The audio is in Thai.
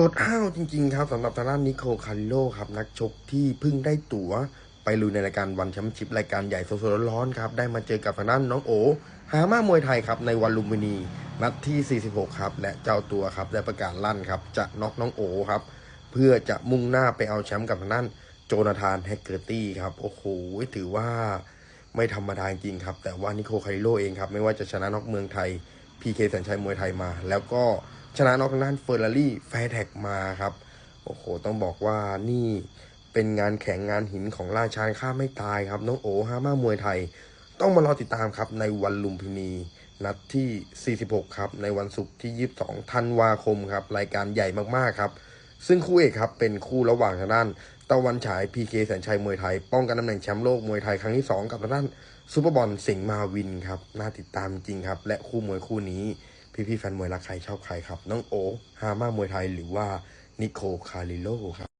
โดดอ้าวจริงๆครับสำหรับทางด้านนิโคลคาริโลครับนักชกที่เพิ่งได้ตั๋วไปลุยในรายการวันแชมเปี้ยนชิพรายการใหญ่สดๆร้อนๆครับได้มาเจอกับทางด้านน้องโอฮามามวยไทยครับในวันลุมพินีนัดที่ 46 ครับและเจ้าตัวครับได้ประกาศลั่นครับจะน็อกน้องโอครับเพื่อจะมุ่งหน้าไปเอาแชมป์กับทางด้านโจนาธานแฮกเกอร์ตี้ครับโอ้โหถือว่าไม่ธรรมดาจริงครับแต่ว่านิโคลคาริโลเองครับไม่ว่าจะชนะน็อกเมืองไทยพีเคแสนชัยมวยไทยมา แล้วก็ ชนะน็อกทางด้านเฟอร์รารี่แฟร์แท็กมาครับ โอ้โห ต้องบอกว่านี่เป็นงานแข่งงานหินของราชาข้าไม่ตายครับ น้องโอฮามามวยไทย ต้องมารอติดตามครับในวันลุมพินี นัดที่ 46 ครับ ในวันศุกร์ที่ 22 ธันวาคมครับ รายการใหญ่มากๆครับ ซึ่งคู่เอกครับเป็นคู่ระหว่างทางด้านตะวันฉายพีเคแสนชัยมวยไทย ป้องกันตำแหน่งแชมป์โลกมวยไทยครั้งที่ 2 กับทางด้านซูเปอร์บอลสิงห์มาวินครับ น่าติดตามจริงครับ และคู่มวยคู่นี้ พี่ๆแฟนมวยรักใครชอบใครครับ น้องโอฮามามวยไทยหรือว่านิโคลคาริโลครับ